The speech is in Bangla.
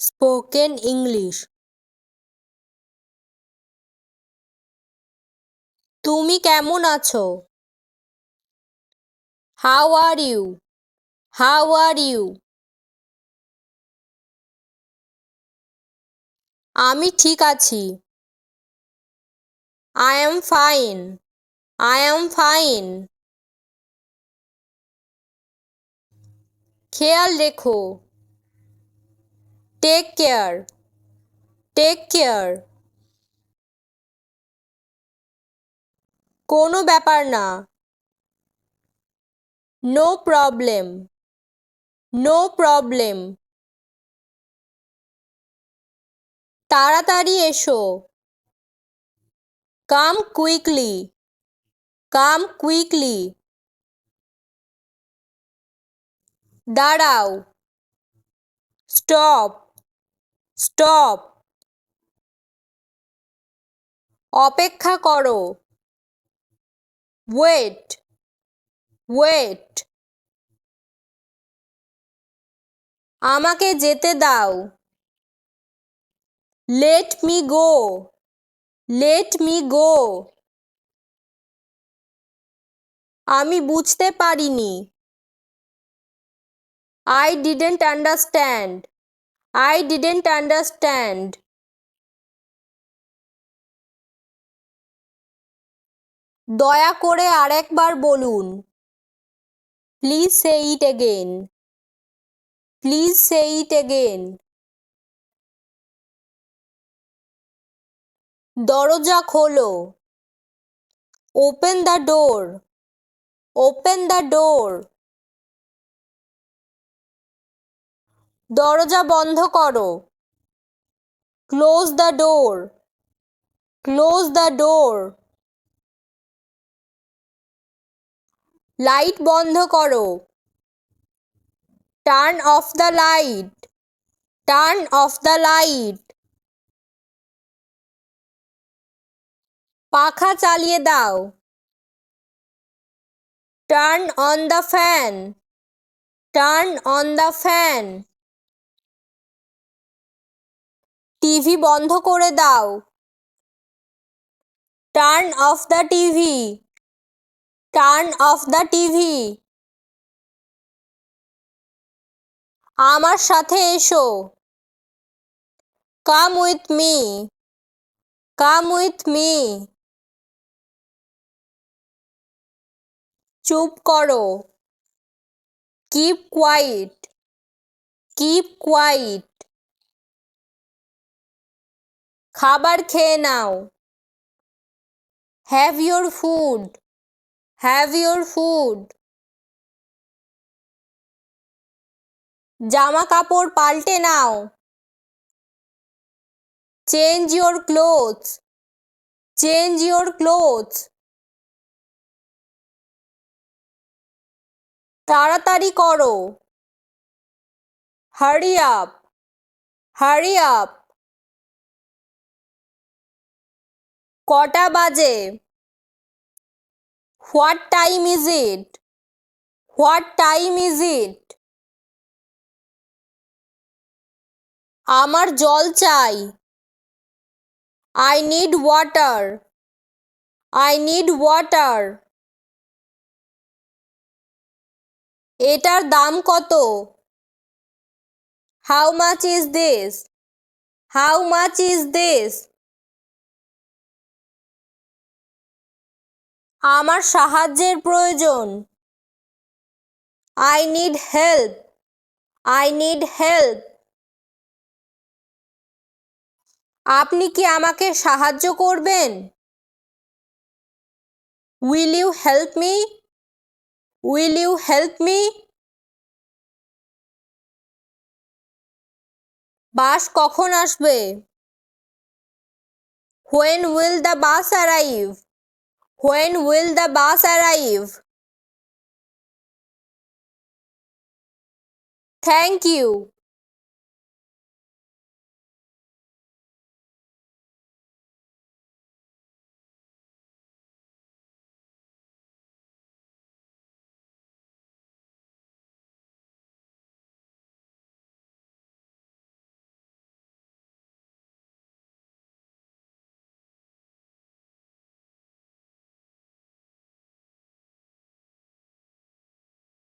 Spoken English. তুমি কেমন আছো? How are you how are you আমি ঠিক আছি। I am fine I am fine খেয়াল রেখো। টেক কেয়ার টেক কেয়ার কোনো ব্যাপার না। নো প্রবলেম নো প্রবলেম তাড়াতাড়ি এসো। কাম কুইকলি কাম কুইকলি দাঁড়াও। Stop stop. অপেক্ষা করো। Wait wait. আমাকে যেতে দাও। Let me go, let me go. আমি বুঝতে পারিনি। I didn't understand. I didn't understand দয়া করে আরেকবার বলুন। Please say it again please say it again দরজা খোলো। Open the door open the door দরজা বন্ধ করো। Close the door close the door light বন্ধ করো। Turn off the light turn off the light পাখা চালিয়ে দাও। Turn on the fan turn on the fan TV বন্ধ করে দাও। Turn off the TV turn off the TV আমার সাথে এসো। Come with me come with me চুপ করো। কিপ কোয়াইট কিপ কোয়াইট খাবার খেয়ে নাও। Have your food have your food জামা কাপড় পাল্টে নাও। Change your clothes change your clothes তাড়াতাড়ি করো। হারি আপ হারি আপ কটা বাজে? What time is it what time is it আমার জল চাই। I need water I need water এটার দাম কত? How much is this how much is this আমার সাহায্যের প্রয়োজন। I need help I need help আপনি কি আমাকে সাহায্য করবেন? Will you help me will you help me bus কখন আসবে? When will the bus arrive when will the bus arrive thank you